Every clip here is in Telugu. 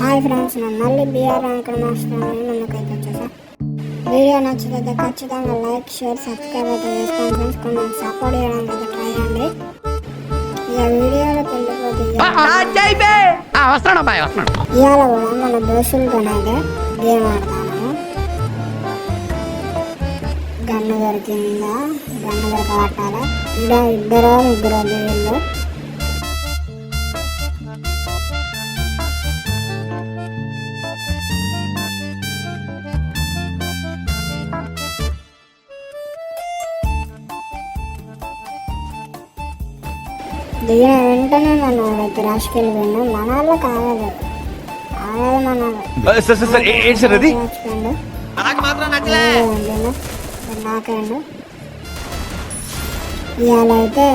హాయ్ ఫ్రెండ్స్ నేను మళ్ళీ బీఆర్ ఇక్కడ మాట్లాడుతున్నాను ముందుకైతే వచ్చేసా. వీడియో నచ్చితే ఖచ్చితంగా లైక్ షేర్ సబ్స్క్రైబ్ అయితే చేసుకోండి ఫ్రెండ్స్. కొంచెం సపోర్ట్ చేయడానికి అయితే ట్రై చేయండి. ఇక వీడియోలోకి వెళ్ళిపోతే ఇవాళ కూడా మన దోస్తులతోనైతే గేమ్ ఆడతాము. గన్ను దొరికిందా గన్ను దొరకబట్టాలి ఇక్కడ ఇద్దరు ముగ్గురు వీళ్ళు. దిగిన వెంటనే మనం వాడైతే రాసుకెళ్ళిపోయిండు మన వాళ్ళు కాలేదు కాలేదు మన వాళ్ళు. సార్ సార్ సార్ ఏ- ఏంటి సార్ అది మర్చిపోయిండు. నాకు మాత్రం నచ్చలే ఏమండి? నాకండు ఇవాళ అయితే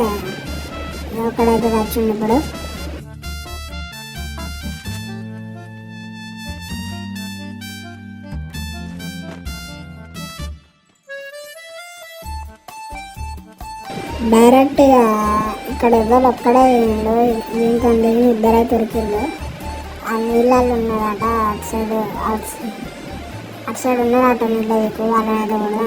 ఒకడైతే ఇప్పుడు డైరెక్ట్గా ఇక్కడ ఎవరు ఒక్కడే తిండు ఇంకా ఇద్దరే దొరికిండు ఆ నీళ్ళల్లో ఉన్నాడట అటు సైడ్ అటు సైడ్ అటు సైడ్ ఉన్నాడట నీళ్ళ ఎక్కువ వాళ్ళని అయితే కూడా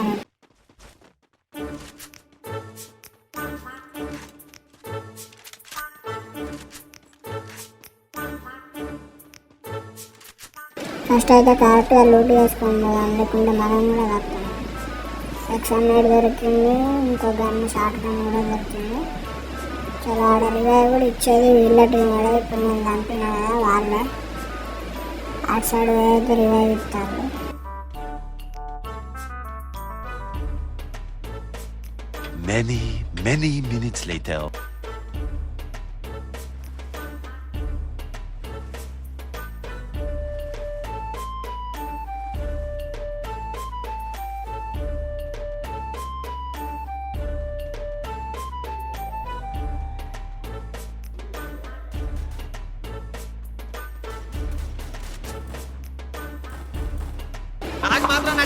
ఫస్ట్ అయితే కరెక్ట్గా లూట్ చేసుకోండి లేకుంటే మనం కూడా కడతాం సిక్స్ హండ్రెడ్ దొరికింది ఇంకో గన్ షార్ట్ గన్ కూడా దొరికింది చాలా ఆర్డర్గా కూడా ఇచ్చేది వీళ్ళటి కూడా ఇప్పుడు నేను చంపినా కదా వాళ్ళే అటు సైడ్ అయితే రివైవ్ ఇస్తారు. Many, many minutes later.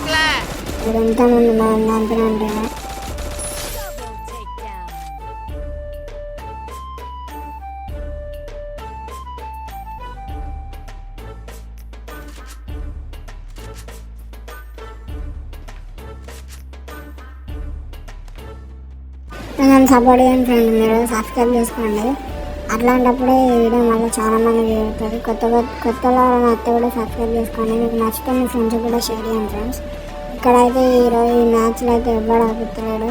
నాకు మాత్రం నచ్చలే ఇప్పుడు ఎంతమంది మనం చంపినంటే నన్ను సపోర్ట్ చేయండి ఫ్రెండ్ మీరు సబ్స్క్రైబ్ చేసుకోండి అట్లాంటప్పుడే ఈ వీడియో మళ్ళీ చాలా మంది జరుగుతుంది కొత్త కొత్త అత్త కూడా సబ్స్క్రైబ్ చేసుకోండి. మీకు నచ్చితే మీ ఫ్రెండ్స్ కూడా షేర్ చేయండి ఫ్రెండ్స్ ఇక్కడైతే ఈరోజు ఈ మ్యాచ్లో అయితే ఎవ్వడు ఆపుతలేడు?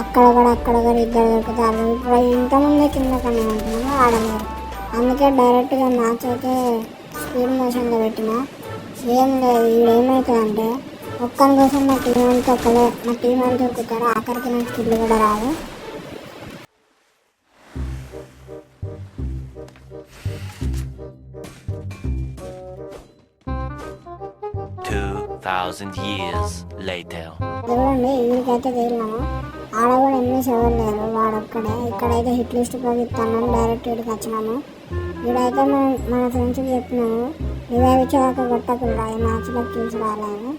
అక్కడ కూడా అక్కడ కూడా ఇద్దరు దొరుకుతారు ఇప్పుడు ఇంతమంది కింద కానీ ఉంటున్నాము ఆడలేరు అందుకే డైరెక్ట్గా మ్యాచ్ అయితే స్పీడ్ మోషన్లో పెట్టిన. ఏం లేదు ఈడు ఏమవుతుందంటే ఒక్కని కోసం మా టీం అంతా ఒకలే మా టీం అంతా దొరుకుతారు ఆఖరికి నాకు స్కిల్ కూడా రాదు. Thousand years later. చూడండి వీడికైతే తేలినాము ఆడ కూడా ఎన్ని సేవలు లేరు వాడొక్కడే. ఇక్కడైతే హిట్ లిస్ట్ పోగిస్తాను డైరెక్ట్ వీడికి వచ్చినాము వీడైతే మనం మన ఫ్రెండ్స్కి చెప్పినాము రివైవ్ ఇచ్చేదాకా కొట్టకుండా ఈ మ్యాచ్లో కిల్స్ రాలేము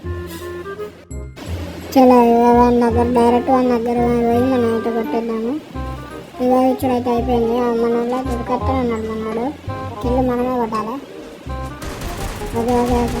చలో వన్ దగ్గర డైరెక్ట్ వన్ దగ్గర పోయి మనం అయితే కొట్టేద్దాము. రివైవ్ ఇచ్చుడు అయితే అయిపోయింది. మన వాళ్ళ దొరికొత్తనే ఉన్నాడు మనోడు. కిల్లు మనమే కొట్టాలి? ఓకే ఓకే ఓకే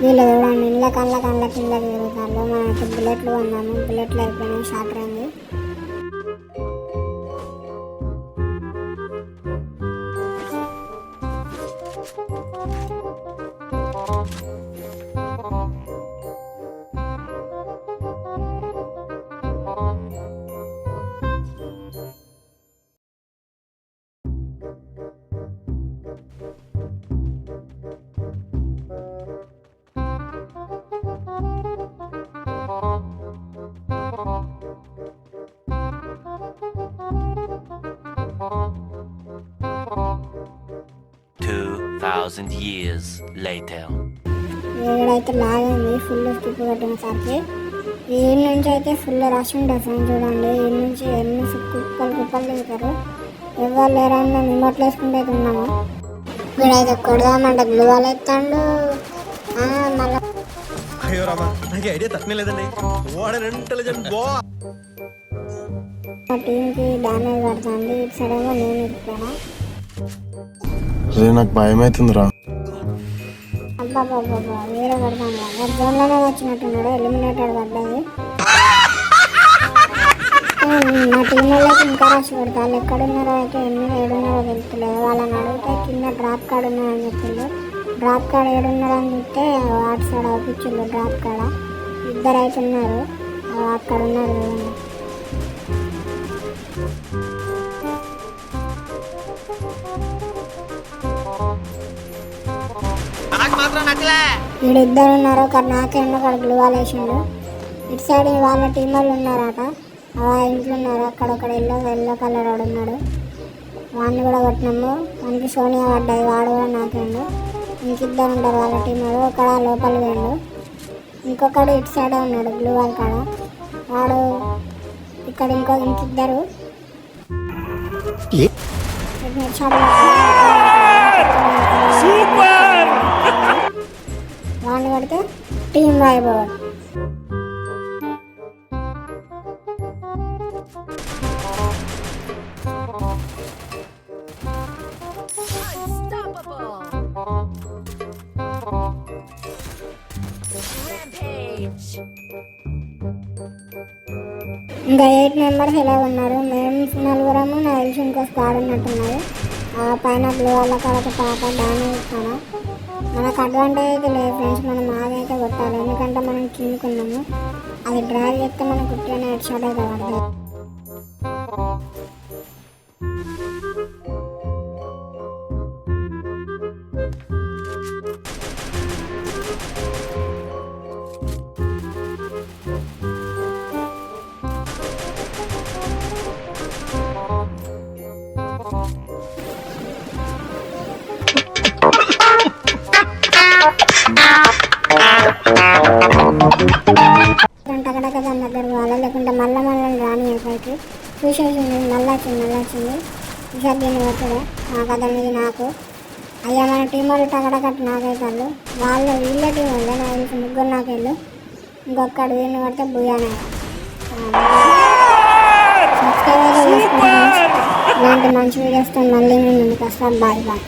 వీళ్ళు చూడండి ఇళ్ళ కళ్ళ కళ్ళ కింద తిరుగుతారు. మనకి బుల్లెట్లు అన్నాము బుల్లెట్లు అయిపోయినాయి short range. Two thousand years later. ఏడైతే ఫుల్ స్కిప్ కొట్టిన సరికి. నుంచి అయితే ఫుల్ రష్ ఉంటుంది చూడండి. ఈ నుంచి ఎన్ని కుప్పలు కుప్పలు దిగుతారు ఎవరు లేరని మేము రిమోట్లు వేసుకుంటే ఉన్నాము. వీడైతే కొడదామంటే గ్లూవాలు ఎత్తాడు. మళ్ళీ అయ్యో రామా నాకు ఐడియా తక్కువ లేదండి. వాట్ అన్ ఇంటెలిజెంట్ బో మా టీంకి డ్యామేజ్ పడుతుంది. ఇటు సైడ్ ఏమో నేను ఇరుక్కుపోయినా రే నాకు భయం అవుతుందిరా అబ్బా బాబా వేరే పడతాను వాడు వచ్చినట్టున్నాడు ఎలిమినేటెడ్ పడ్డది. నా టీం వాళ్ళకి ఇంకా రష్ పెడతా ఎక్కడున్నారో అయితే ఎన్ని ఏడున్నారో తెలుస్తలేదు వాళ్ళని అడిగితే కింద డ్రాప్ కార్డ్ ఉన్నారని చెప్పిండు. డ్రాప్ కార్డ్ ఏడున్నారని చెప్తే వాట్స్ సైడ్ అవుపించిండు డ్రాప్ కాడ ఇద్దరు అయితే ఉన్నారు అక్కడ ఉన్నారు వీడిద్దరు ఉన్నారు ఒక నాకేమో అక్కడ గ్లూవాల్ వేసిండు ఇటు సైడ్ వాళ్ళ టీం వాళ్ళు ఉన్నారట. ఆ ఇంట్లో ఉన్నారు అక్కడ ఒక ఎల్లో ఎల్లో కలర్ వాడు ఉన్నాడు. వాడిని కూడా కొట్టినాము. వానికి సోనియా పడ్డది వాడు కూడా నాకేండు ఇంకిద్దరు ఉంటారు వాళ్ళ టీం వాడు ఒకడ లోపల వేయండు ఇంకొకడు ఇటు సైడ్ ఉన్నాడు బ్లూ వాల్ కాడ. వాడు ఇక్కడ ఇంకో ఇంకిద్దరు. వాడిని కొడితే టీం వైభవ్ Unstoppable! Rampage! ఇంకా ఎయిట్ మెంబర్స్ ఎలా ఉన్నారు. మేము నలుగురము నా తెలిసి ఇంకో స్క్వాడ్ ఉన్నట్టున్నారు ఆ పైన బ్లూ వాళ్ళ కాడ పాప డ్యామేజ్ ఇస్తాను మనకు అడ్వాంటేజ్ అయితే లేదు ఫ్రెండ్స్ మనం ఆగైతే కొట్టాలి. ఎందుకంటే మనం కిందుకున్నాము అది డ్రైవ్ చేస్తే మనకు కుట్టిన హెడ్ షాట్ అయితే పడుతుంది మళ్ళీ వచ్చింది ఈసారి దీన్ని కొట్టడే నాకు అతని మీద నాకు అయ్యా మన టీం వాళ్ళు టకటకట్టు నాకైతాళ్ళు వాళ్ళు వీళ్ళ టీం వాళ్ళే. నాకు తెలిసి ముగ్గురు నాకెళ్ళు ఇంకొకడు వీడిని సబ్స్క్రైబ్ చేసుకోండి friends. ఇలాంటి మంచి వీడియోస్తో మళ్ళీ మేము ముందుకు వస్తాం బాయ్ బాయ్.